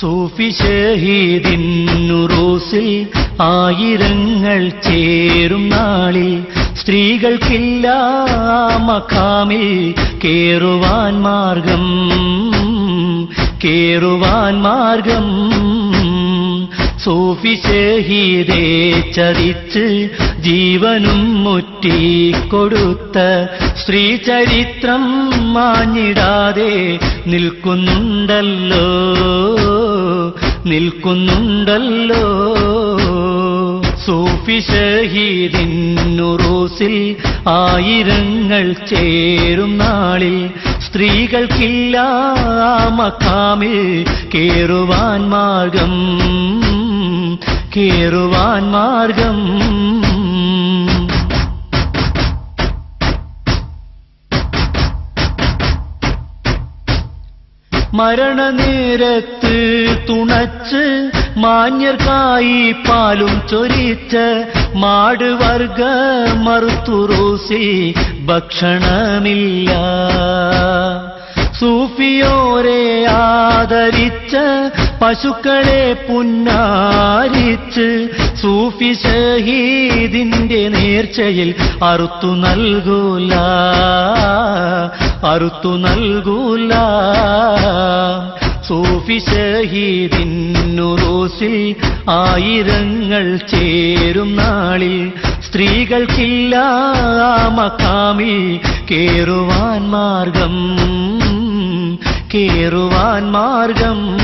സൂഫി ഷഹീദിന്നുറൂസിൽ ആയിരങ്ങൾ ചേരും നാളിൽ സ്ത്രീകൾക്കില്ല മഖാമിൽ കേറുവാൻ മാർഗം കേറുവാൻ മാർഗം. സൂഫി ഷഹീദേ ചതിച്ച് ജീവനും മുറ്റിക്കൊടുത്ത സ്ത്രീ ചരിത്രം മാഞ്ഞിടാതെ നിൽക്കുന്നുണ്ടല്ലോ. നിൽക്കുന്നുണ്ടല്ലോ. സൂഫി ഷഹീദിന്നുറൂസിൽ ആയിരങ്ങൾ ചേരും നാളിൽ സ്ത്രീകൾക്കില്ല മക്കാമിൽ കേറുവാൻ മാർഗം കേറുവാൻ മാർഗം. മരണനേരത്ത് തുണച്ച് മാന്യർക്കായി പാലും ചൊരിച്ച് മാടുവർഗ മറുത്തുറൂസി ഭക്ഷണമില്ല. സൂഫിയോരെ ആദരിച്ച് പശുക്കളെ പുന്നാരിച്ച് സൂഫി ഷഹീദിന്റെ നേർച്ചയിൽ അറുത്തു നൽകൂല. അറുത്തു നൽകൂല. സൂഫി ഷഹീദിന്നുറൂസിൽ ആയിരങ്ങൾ ചേരും നാളിൽ. സ്ത്രീകൾക്കില്ല മക്കാമിൽ കേറുവാൻ മാർഗം കേറുവാൻ മാർഗം.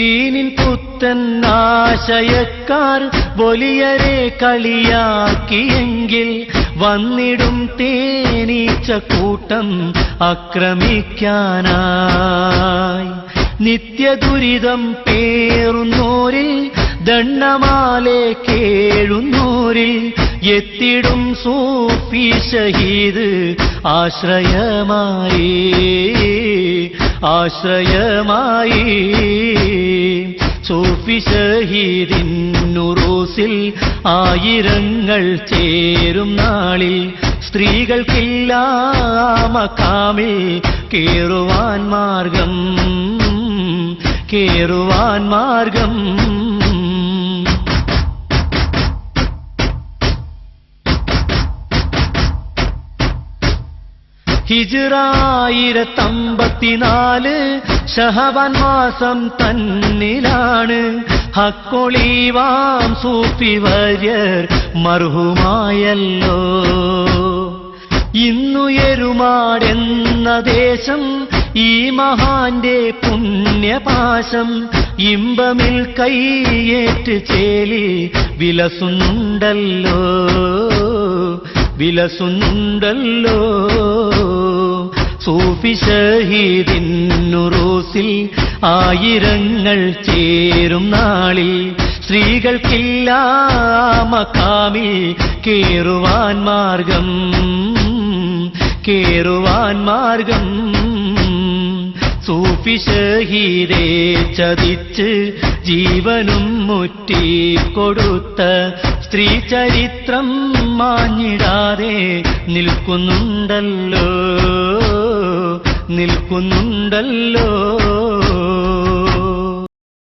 ദീനിൻ പുത്തൻ ആശയക്കാർ വലിയരെ കളിയാക്കിയെങ്കിൽ വന്നിടും തേനീച്ച കൂട്ടം ആക്രമിക്കാനായി. നിത്യദുരിതം പേറുന്നോരിൽ ദണ്ണമാലെ കേഴുന്നോരിൽ എത്തിടും സൂഫി ഷഹീദ് ആശ്രയമായി. ആശ്രയമായി സൂഫി ഷഹീദിന്നുറൂസിൽ ആയിരങ്ങൾ ചേരും നാളിൽ സ്ത്രീകൾക്കില്ല മക്കാമിൽ കേറുവാൻ മാർഗം കേറുവാൻ മാർഗം. ഹിജറായിരത്തമ്പത്തിനാല് ഷഹബാൻ മാസം തന്നിലാണ്. ഹക്കൊളിവാം സൂഫി വര്യർ മർഹുമായല്ലോ. ഇന്നുയരുമാടെന്ന ദേശം ഈ മഹാന്റെ പുണ്യപാശം ഇമ്പമിൽ കൈയേറ്റ് ചേലി വിലസുന്നുണ്ടല്ലോ. വിലസുന്നുണ്ടല്ലോ. സൂഫി ഷഹീദിന്നുറൂസിൽ ആയിരങ്ങൾ ചേരും നാളിൽ സ്ത്രീകൾക്കില്ല മക്കാമിൽ കേറുവാൻ മാർഗം കേറുവാൻ മാർഗം. സൂഫി ഷഹീദേ ചതിച്ച് ജീവനും മുറ്റി കൊടുത്ത സ്ത്രീ ചരിത്രം മാഞ്ഞിടാതെ നിൽക്കുന്നുണ്ടല്ലോ. നിൽക്കുന്നുണ്ടല്ലോ.